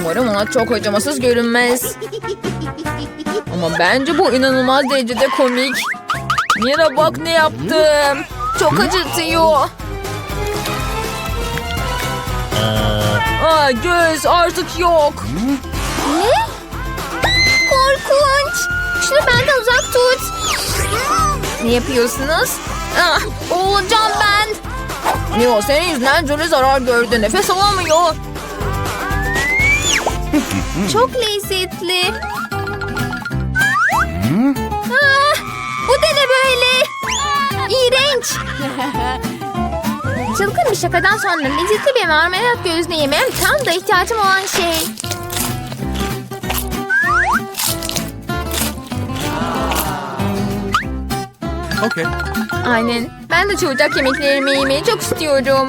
Umarım ona çok acımasız görünmez. Ama bence bu inanılmaz derecede komik. Mira bak ne yaptım. Çok acıtıyor. Aa, göz artık yok. Ne? Korkunç. Şunu benden uzak tut. Ne yapıyorsunuz? Ah, olacağım ben. Mio senin yüzünden Jolie zarar gördü. Nefes alamıyor. Çok lezzetli. Ah, bu da ne böyle? İğrenç. Çılgın bir şakadan sonra lezzetli bir marmelat gözlü yemem tam da ihtiyacım olan şey. Okay. Aynen. Ben de çabucak yemeklerimi yemeyi çok istiyorum.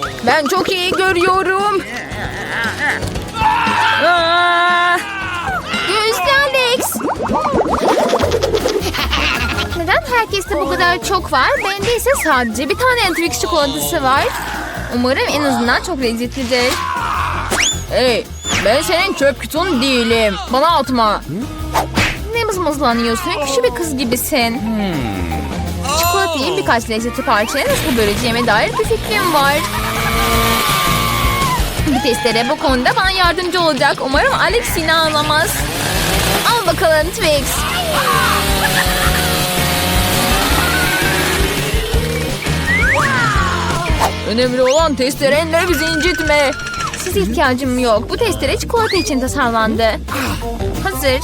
Ben çok iyi görüyorum. Aa! Gözlü Alex. Neden herkeste bu kadar çok var? Bende ise sadece bir tane Twix çikolatası var. Umarım en azından çok lezzetlidir. Hey, ben senin çöp kutun değilim. Bana atma. Ne mızmızlanıyorsun? Küçük bir kız gibisin. Çikolatayı birkaç lezzetli parçaya nasıl böleceğime dair bir fikrim var. Bu testere bu konuda bana yardımcı olacak. Umarım Alex yine ağlamaz. Al bakalım Twix. Önemli olan testerenle bizi incitme. Size ihtiyacım yok. Bu testere çikolata için tasarlandı. Hazır.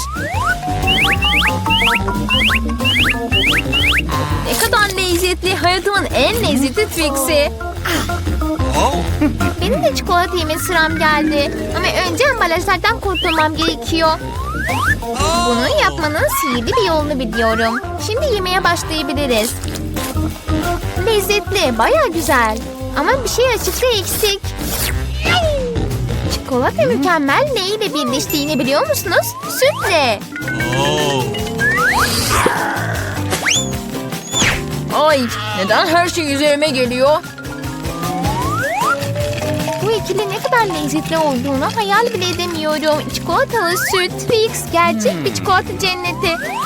Ne kadar lezzetli. Hayatımın en lezzetli Twix'i. Benim de çikolata yeme sıram geldi. Ama önce ambalajlardan kurtulmam gerekiyor. Bunu yapmanın sihirli bir yolunu biliyorum. Şimdi yemeye başlayabiliriz. Lezzetli, baya güzel. Ama bir şey açıkta eksik. Çikolata mükemmel neyle birleştiğini biliyor musunuz? Sütle. Ay neden her şey üzerime geliyor? Bu ikili ne kadar lezzetli olduğunu hayal bile edemiyorum. Çikolatalı süt, Twix, gerçek bir çikolata cenneti.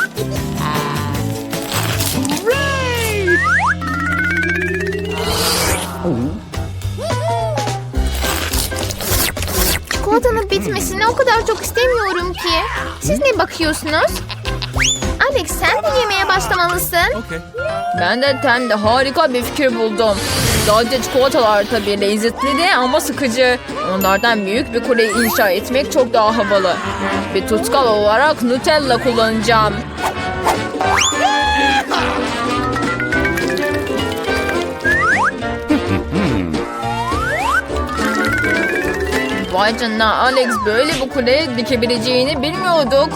Bitmesini o kadar çok istemiyorum ki. Siz ne bakıyorsunuz? Alex sen de yemeye başlamalısın. Okay. Ben de tem de harika bir fikir buldum. Sadece çikolatalar tabii lezzetli de ama sıkıcı. Onlardan büyük bir kule inşa etmek çok daha havalı. Bir tutkal olarak Nutella kullanacağım. Vay canına Alex böyle bu kule dikebileceğini bilmiyorduk.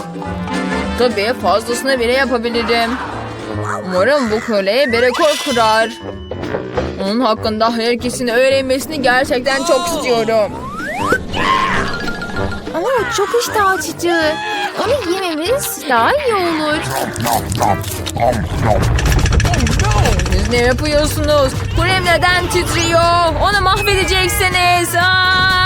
Tabii fazlasını bile yapabilirim. Umarım bu kule bir rekor kurar. Onun hakkında herkesin öğrenmesini gerçekten çok istiyorum. Ama çok iştah açıcı. Onu yememiz daha iyi olur. Siz ne yapıyorsunuz? Kulem neden titriyor? Onu mahvedeceksiniz. Aa!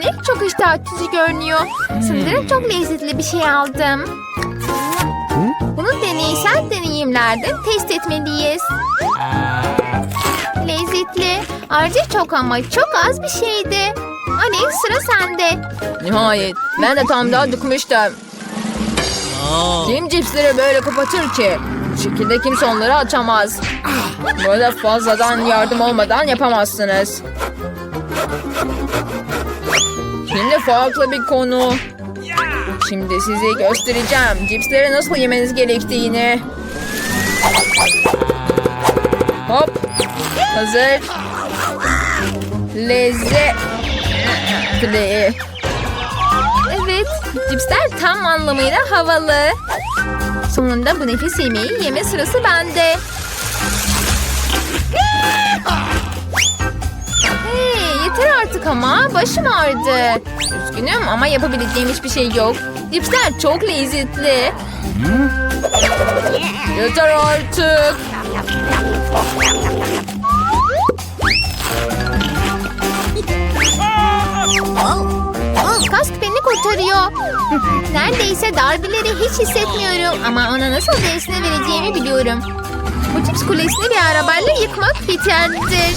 Örnek çok iştah açıcı görünüyor. Sanırım çok lezzetli bir şey aldım. Bunu deneysel deneyimlerde test etmeliyiz. Lezzetli. Ayrıca çok ama çok az bir şeydi. Alex sıra sende. Nihayet. Ben de tam daha dıkmıştım. Kim cipsleri böyle kapatır ki? Bu şekilde kimse onları açamaz. Böyle fazladan yardım olmadan yapamazsınız. Şimdi farklı bir konu. Şimdi size göstereceğim cipsleri nasıl yemeniz gerektiğini. Hop. Hazır. Lezzetli. Evet, cipsler tam anlamıyla havalı. Sonunda bu nefis yemeği yeme sırası bende. Yeter artık ama başım ağrıdı. Üzgünüm ama yapabileceğim hiçbir şey yok. Cipsler çok lezzetli. Yeter artık. Kask beni kurtarıyor. Neredeyse darbeleri hiç hissetmiyorum ama ona nasıl dersine vereceğimi biliyorum. Bu cips kulesini bir arabayla yıkmak yeterlidir.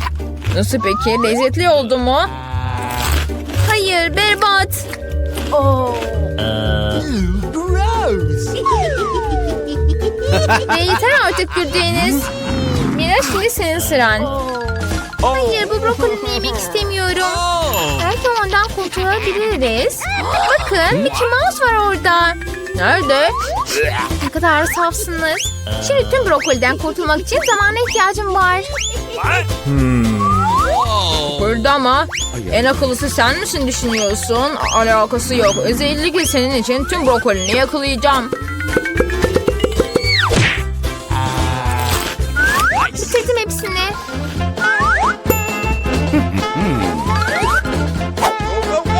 Nasıl peki? Lezzetli oldu mu? Hayır berbat. Ve yeter artık güldüğünüz. Mira şimdi senin sıran. Hayır bu brokolini yemek istemiyorum. Oh. Belki ondan kurtulabiliriz. Bakın Mickey Mouse var orada. Nerede? Ne kadar safsınız. Şimdi tüm brokoliden kurtulmak için zamana ihtiyacım var. What? Burada ama en akıllısı sen misin düşünüyorsun? Alakası yok. Özellikle senin için tüm brokolini yakalayacağım. Bitirdim hepsini.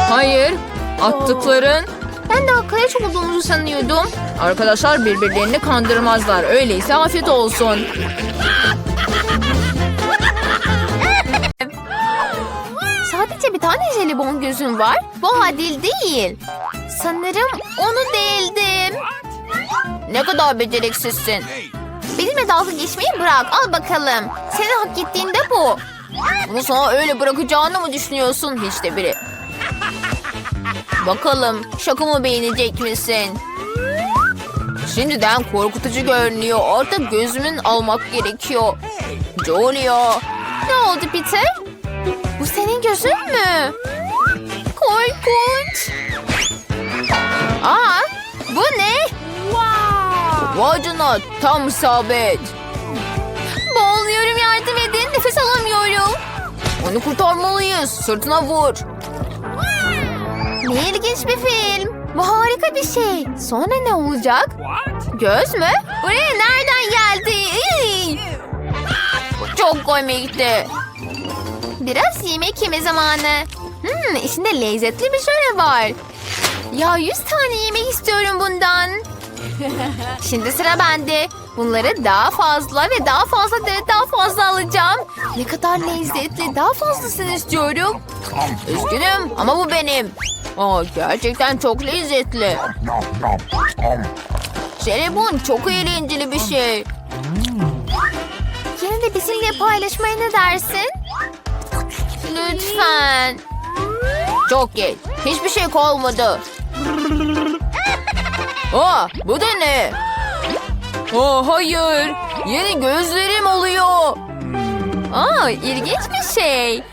Hayır. Attıkların Ben de arkadaş olduğumuzu sanıyordum. arkadaşlar birbirlerini kandırmazlar. Öyleyse afiyet olsun. Jelibon gözüm var. Bu adil değil. Sanırım onu değildim. Ne kadar beceriksizsin. Benimle dalga geçmeyi bırak. Al bakalım. Senin hak ettiğin de bu. Bunu sana öyle bırakacağını mı düşünüyorsun hiç de biri? Bakalım şakamı beğenecek misin? Şimdiden korkutucu görünüyor. Artık gözümün almak gerekiyor. Julia. Ne oldu Peter? Bu senin gözün mü? Korkunç. Aa, bu ne? Vay canına tam isabet. Boğuluyorum yardım edin. Nefes alamıyorum. Onu kurtarmalıyız. Sırtına vur. Ne ilginç bir film. Bu harika bir şey. Sonra ne olacak? What? Göz mü? Buraya nereden geldi? Iy! Çok komikti. Biraz yemek yeme zamanı. Hmm, içinde lezzetli bir şöyle var. Ya yüz tane yemek istiyorum bundan. Şimdi sıra bende. Bunları daha fazla ve daha fazla ve daha fazla alacağım. Ne kadar lezzetli. Daha fazlasını istiyorum. Üzgünüm ama bu benim. Aa, gerçekten çok lezzetli. Jelibon çok eğlenceli bir şey. Yine de bizimle paylaşmaya ne dersin? Lütfen. Çok geç. Hiçbir şey kalmadı. Aa, bu da ne? Aa, hayır. Yeni gözlerim oluyor. Aa, ilginç bir şey.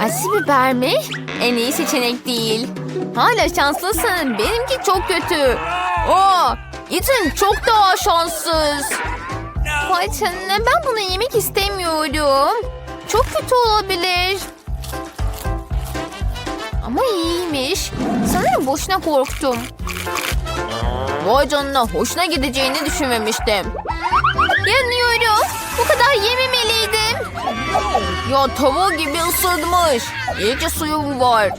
Acı biber mi? En iyi seçenek değil. Hala şanslısın. Benimki çok kötü. Aa, Ethan çok daha şanssız. Vay canına ben bunu yemek istemiyorum. Çok kötü olabilir. Ama iyiymiş. Sanırım boşuna korktum. Vay canına hoşuna gideceğini düşünmemiştim. Yanıyorum. Bu kadar yememeliydim. Ya tava gibi ısınmış. İyi ki suyum var.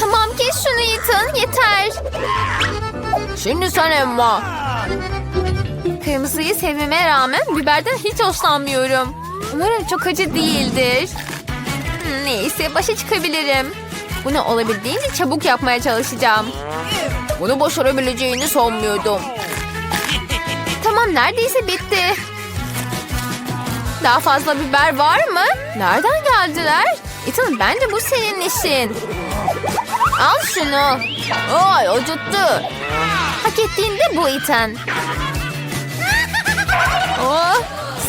Tamam kes şunu Ethan yeter. Şimdi sen Emma. Kırmızıyı sevmeme rağmen biberden hiç hoşlanmıyorum. Umarım çok acı değildir. Hmm, Neyse başa çıkabilirim. Bunu olabildiğince çabuk yapmaya çalışacağım. Bunu başarabileceğini sanmıyordum. Tamam neredeyse bitti. Daha fazla biber var mı? Nereden geldiler? Ethan bence bu senin işin. Al şunu. Ay acıttı. Hak ettiğinde bu Ethan. Oh,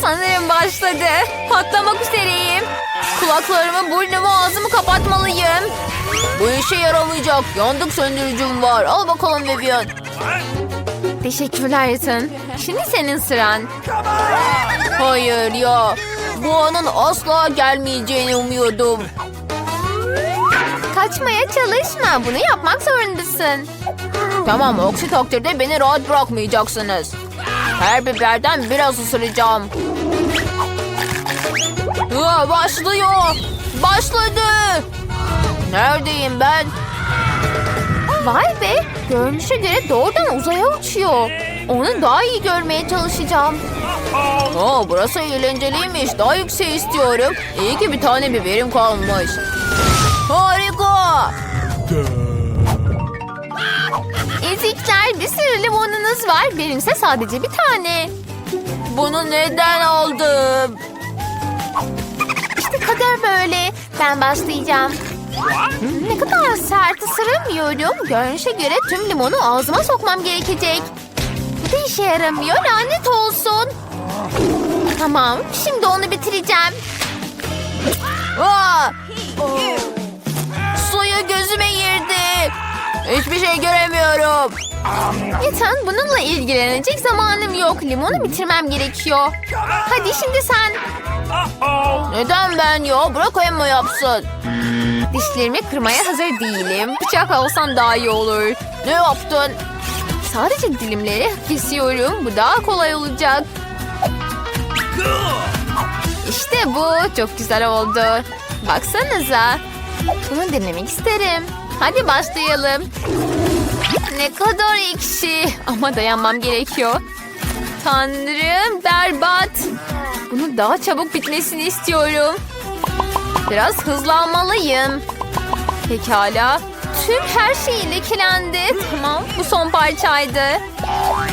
sanırım başladı. Patlamak üzereyim. Kulaklarımı, burnumu, ağzımı kapatmalıyım. Bu işe yaramayacak. Yandık söndürücüm var. Al bakalım Vivian. Teşekkürler Ethan. Şimdi senin sıran. Hayır ya. Bu anın asla gelmeyeceğini umuyordum. Kaçmaya çalışma. Bunu yapmak zorundasın. Tamam aksi takdirde beni rahat bırakmayacaksınız. Her biberden biraz ısıracağım. Aa, başlıyor. Başladı. Neredeyim ben? Vay be. Görünüşe göre doğrudan uzaya uçuyor. Onu daha iyi görmeye çalışacağım. Aa, burası eğlenceliymiş. Daha yüksek istiyorum. İyi ki bir tane biberim kalmış. Harika. Ezikler bir sürü limonunuz var. Benimse sadece bir tane. Bunu neden aldım? Kader böyle. Ben başlayacağım. Ne kadar sert ısıramıyorum. Görünüşe göre tüm limonu ağzıma sokmam gerekecek. Bu da işe yaramıyor. Lanet olsun. Tamam. Şimdi onu bitireceğim. Aa! Suyu gözüme girdi. Hiçbir şey göremiyorum. Ethan bununla ilgilenecek zamanım yok. Limonu bitirmem gerekiyor. Hadi şimdi sen. Neden ben ya? Bırak Emma yapsın. Dişlerimi kırmaya hazır değilim. Bıçak alsan daha iyi olur. Ne yaptın? Sadece dilimleri kesiyorum. Bu daha kolay olacak. İşte bu. Çok güzel oldu. Baksanıza. Bunu denemek isterim. Hadi başlayalım. Ne kadar ekşi. Ama dayanmam gerekiyor. Tanrım berbat. Bunu daha çabuk bitmesini istiyorum. Biraz hızlanmalıyım. Pekala. Tüm her şey lekelendi. Tamam bu son parçaydı.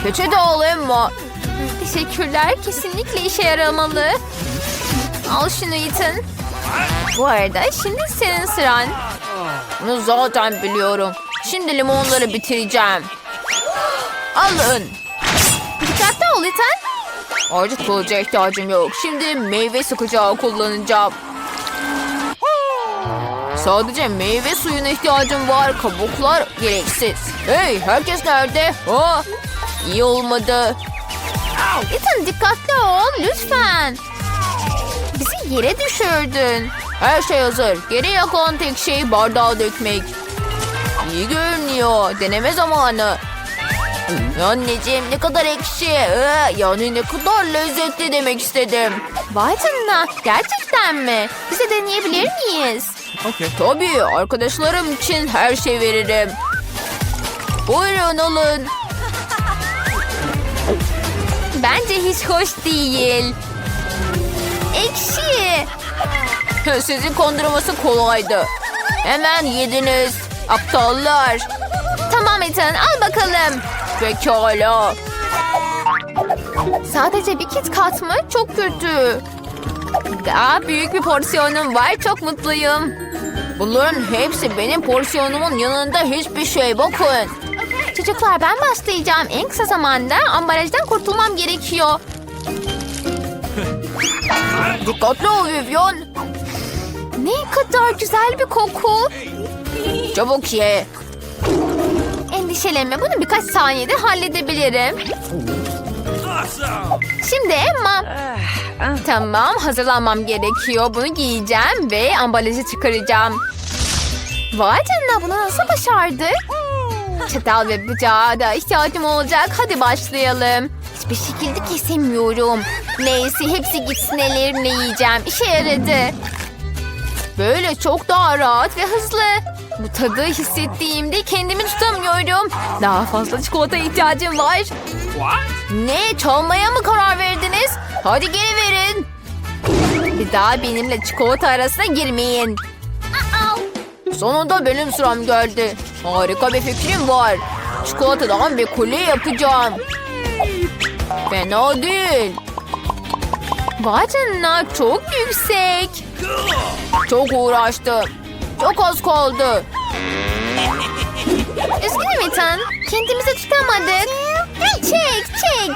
Peçete al Emma. Teşekkürler. Kesinlikle işe yaramalı. Al şunu Ethan. Bu arada şimdi senin sıran. Bunu zaten biliyorum. Şimdi limonları bitireceğim. Alın. Dikkatli ol Ethan. Artık kılıca ihtiyacım yok. Şimdi meyve sıkacağı kullanacağım. Sadece meyve suyuna ihtiyacım var. Kabuklar gereksiz. Hey herkes nerede? Ha? İyi olmadı. Ethan dikkatli ol lütfen. Bizi yere düşürdün. Her şey hazır. Geriye kalan tek şey bardağa dökmek. İyi görünüyor. Deneme zamanı. Anneciğim ne kadar ekşi. Ee, yani ne kadar lezzetli demek istedim. Vay canına gerçekten mi? Bize deneyebilir miyiz? Okay. Tabii arkadaşlarım için her şey veririm. Buyurun alın. Bence hiç hoş değil. Ekşi. Sizi kondurması kolaydı. Hemen yediniz. Aptallar. Tamam Ethan al bakalım. Pekala. Sadece bir kit kat mı? Çok kötü. Daha büyük bir porsiyonum var. Çok mutluyum. Bunların hepsi benim porsiyonumun yanında hiçbir şey. Bakın. Çocuklar ben başlayacağım. En kısa zamanda ambalajdan kurtulmam gerekiyor. Dikkatli ol Vivian. Ne kadar güzel bir koku. Çabuk ye. Endişelenme bunu birkaç saniyede halledebilirim. Şimdi Emma. Tamam hazırlanmam gerekiyor. Bunu giyeceğim ve ambalajı çıkaracağım. Vay canına bunu nasıl başardık? Çatal ve bıçağa da ihtiyacım olacak. Hadi başlayalım. Hiçbir şekilde kesemiyorum. Neyse hepsi gitsin ellerimle yiyeceğim. İşe yaradı. Böyle çok daha rahat ve hızlı. Bu tadı hissettiğimde kendimi tutamıyorum. Daha fazla çikolata ihtiyacım var. What? Ne çalmaya mı karar verdiniz? Hadi geri verin. Bir daha benimle çikolata arasına girmeyin. Sonunda benim sıram geldi. Harika bir fikrim var. Çikolatadan bir kule yapacağım. Fena değil. Canına çok yüksek. Çok uğraştım. Çok az kaldı. Üzgünüm Ethan. Kendimizi tutamadık. Çek çek.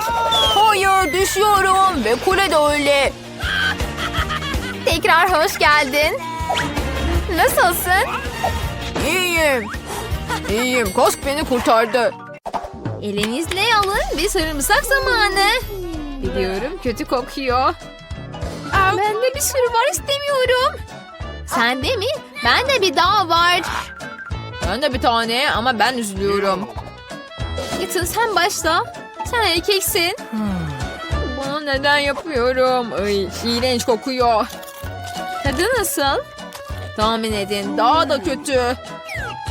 Hayır düşüyorum ve kule de öyle. Tekrar hoş geldin. Nasılsın? İyiyim. İyiyim. Kask beni kurtardı. Elinizle alın bir sarımsak zamanı. Biliyorum kötü kokuyor. Bende bir sürü var istemiyorum. Sende mi? Bende bir daha var. Ben de bir tane ama ben üzülüyorum. Ethan sen başla. Sen erkeksin. Bunu neden yapıyorum? Ay, iğrenç kokuyor. Tadı nasıl? Tahmin edin daha da kötü.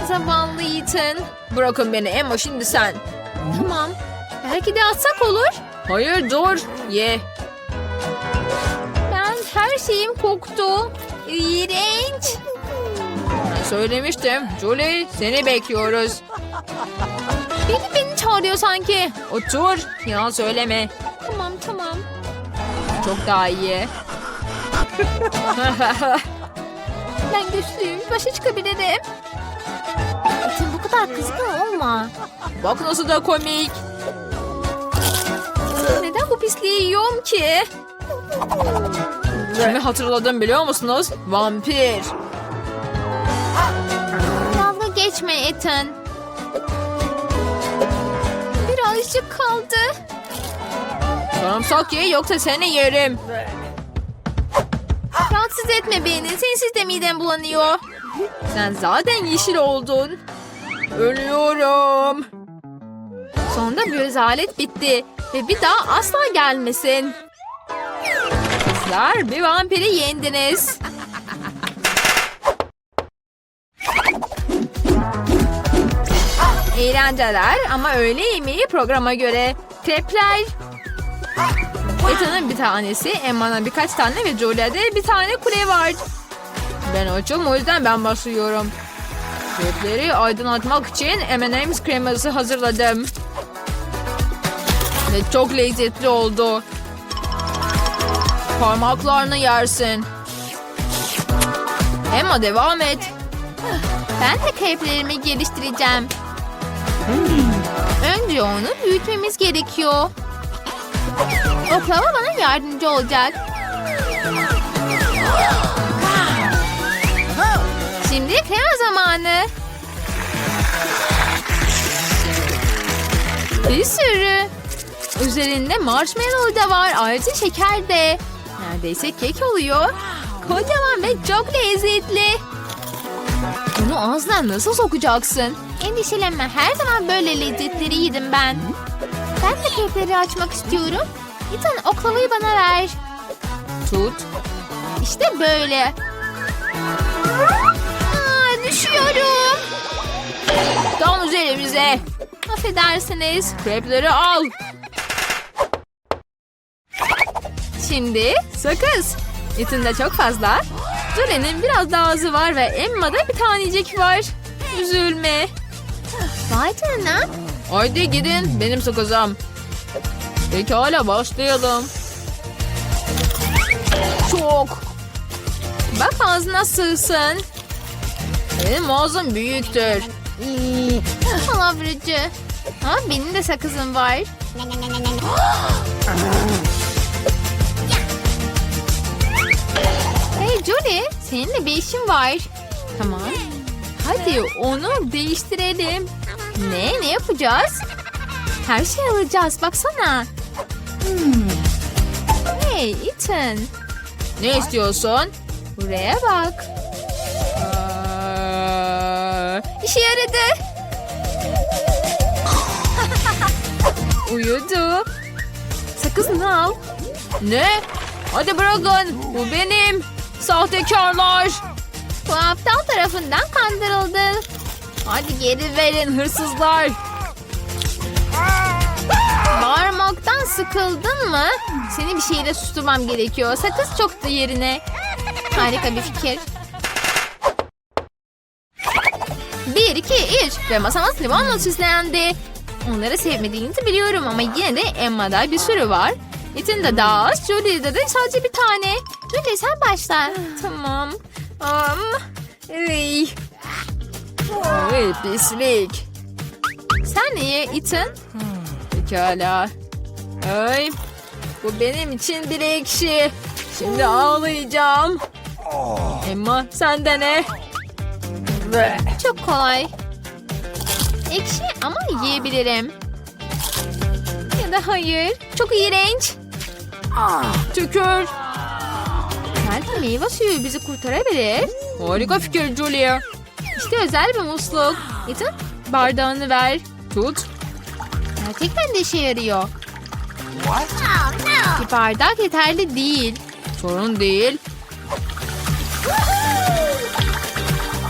Zavallı Ethan. Bırakın beni Emma şimdi sen. Tamam. Belki de atsak olur. Hayır dur. Ye. Her şeyim koktu. İğrenç. Söylemiştim. Julie seni bekliyoruz. Biri beni çağırıyor sanki. Otur. Yalan söyleme. Tamam tamam. Çok daha iyi. Ben güçlüyüm. Başa çıkabilirim. Ethan bu kadar kızgın olma. Bak nasıl da komik. Neden bu pisliği yiyorum ki? Kimi hatırladım biliyor musunuz? Vampir. Dalga geçme Ethan. Birazcık kaldı. Sarımsak ye yoksa seni yerim. Rahatsız etme beni. Sensiz de midem bulanıyor. Sen zaten yeşil oldun. Ölüyorum. Sonunda bir rezalet bitti. Ve bir daha asla gelmesin. Kızlar bir vampiri yendiniz. Eğlenceler ama öğle yemeği programa göre. Krepler. Ethan'ın bir tanesi, Emma'nın birkaç tane ve Julia'da bir tane kule var. Ben açım o yüzden ben başlıyorum. Krepleri aydınlatmak için M&M's kreması hazırladım. Ve çok lezzetli oldu. Parmaklarını yersin. Emma devam et. Ben de kreplerimi geliştireceğim. Önce onu büyütmemiz gerekiyor. Oklava bana yardımcı olacak. Şimdi zamanı. Bir sürü. Üzerinde marshmallow da var. Ayrıca şeker de. Neredeyse kek oluyor. Kocaman ve çok lezzetli. Bunu ağzına nasıl sokacaksın? Endişelenme. Her zaman böyle lezzetleri yedim ben. Ben de kekleri açmak istiyorum. Ethan oklavayı bana ver. Tut. İşte böyle. Aa, düşüyorum. Tam üzerimize. Affedersiniz. Krepleri al. Şimdi sakız. Etinde çok fazla. Julia'nın biraz daha azı var ve Emma'da bir tanecik var. Üzülme. Vay canına. Haydi gidin benim sakızım. Pekala başlayalım. Çok. Bak ağzına sığsın. Benim ağzım büyüktür. Palavracı. Ha, benim de sakızım var. hey Julie, seninle bir işim var. Tamam. Hadi onu değiştirelim. Ne? Ne yapacağız? Her şey alacağız. Baksana. Hey Ethan. Ne istiyorsun? Buraya bak. Aa, işe yaradı. Uyudu. Sakızını al. Ne? Hadi bırakın. Bu benim. Sahtekarlar. Bu aptal tarafından kandırıldı. Hadi geri verin hırsızlar. Bağırmaktan sıkıldın mı? Seni bir şeyle susturmam gerekiyor. Sakız çoktu yerine. Harika bir fikir. Bir, iki, üç. Ve masamız limonla süslendi. Onları sevmediğinizi biliyorum ama yine de Emma'da bir sürü var. Ethan daha az, Julie'de de sadece bir tane. Julie sen başla. tamam. Um, ey. Ay pislik. Sen niye Ethan? Pekala. Ay. Bu benim için bir ekşi. Şimdi ağlayacağım. Emma sen de ne? Çok kolay. Ekşi ama yiyebilirim. Ya da hayır. Çok iğrenç. Tükür. Belki meyve suyu bizi kurtarabilir. Harika fikir Julia. İşte özel bir musluk. Ethan bardağını ver. Tut. Gerçekten de işe yarıyor. Bir bardak yeterli değil. Sorun değil.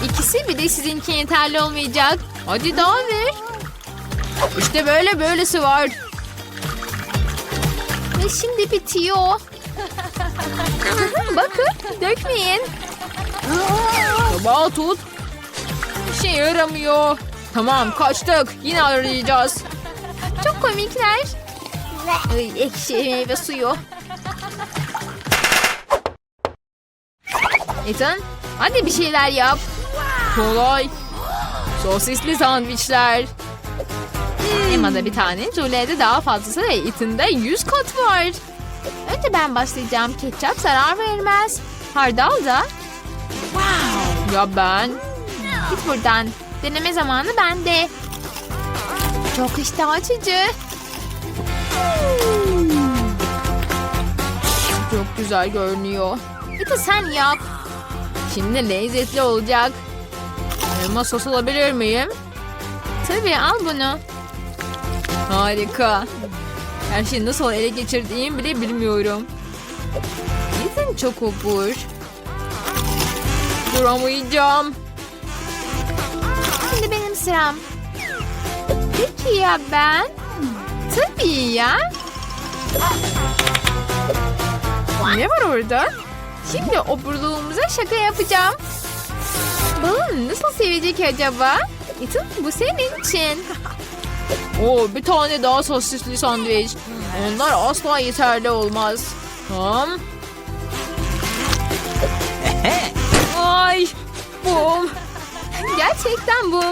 İkisi bir de sizinki yeterli olmayacak. Hadi daha ver. İşte böyle böylesi var. Ve şimdi bitiyor. Bakın dökmeyin. Tabağı tut. Bir şey yaramıyor. Tamam kaçtık. Yine arayacağız. Çok komikler. Ay, ekşi meyve suyu. Ethan hadi bir şeyler yap. Kolay. Sosisli sandviçler. Emma'da bir tane, Julie'de daha fazlası ve Ethan'da 100 kat var. Önce ben başlayacağım. Ketçap zarar vermez. Hardal da. Ya ben? Git buradan. Deneme zamanı bende. Çok iştah açıcı. Çok güzel görünüyor. Ethan sen yap. Şimdi lezzetli olacak. Elma sos alabilir miyim? Tabii al bunu. Harika. Her şeyi nasıl ele geçirdiğimi bile bilmiyorum. Ethan çok obur. Duramayacağım. Şimdi benim sıram. Peki ya ben? Tabii ya. Ne var orada? Şimdi oburluğumuza şaka yapacağım. Balon nasıl sevecek acaba? Ethan bu senin için. Oo, bir tane daha sosisli sandviç. Onlar asla yeterli olmaz. Tamam. Ay, bum. Gerçekten bu.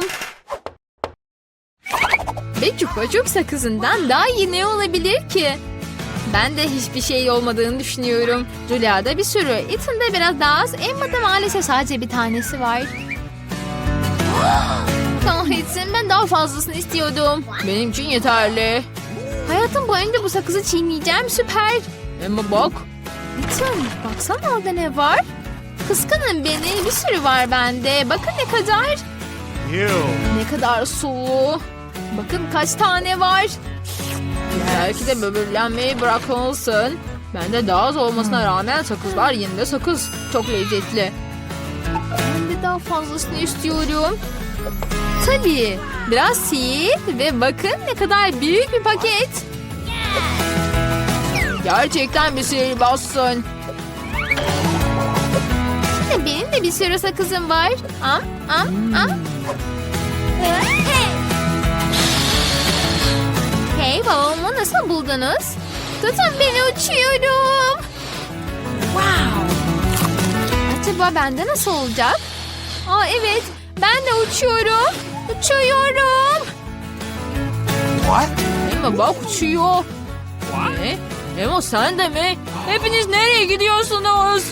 Ve çupa çup sakızından daha iyi ne olabilir ki? Ben de hiçbir şey olmadığını düşünüyorum. Julia'da bir sürü, Ethan'da biraz daha az, Emma'da maalesef sadece bir tanesi var. Kahretsin ben daha fazlasını istiyordum. Benim için yeterli. Hayatım boyunca bu sakızı çiğneyeceğim süper. Ama bak. Ethan baksana orada ne var? Kıskanın beni bir sürü var bende. Bakın ne kadar. Ne kadar sulu. Bakın kaç tane var. Belki de böbürlenmeyi bırakmalısın. Bende daha az olmasına rağmen sakızlar yine de sakız. Çok lezzetli. Ben de daha fazlasını istiyorum. Tabii. Biraz sil ve bakın ne kadar büyük bir paket. Gerçekten bir sihirbazsın. Şimdi benim de bir sürü sakızım var. Am, am, am. Hey babamı nasıl buldunuz? Tutun beni uçuyorum. Wow. Acaba bende nasıl olacak? Aa evet ben de uçuyorum. Uçuyorum. Emma bak uçuyor. Ne? Emma sen de mi? Hepiniz nereye gidiyorsunuz?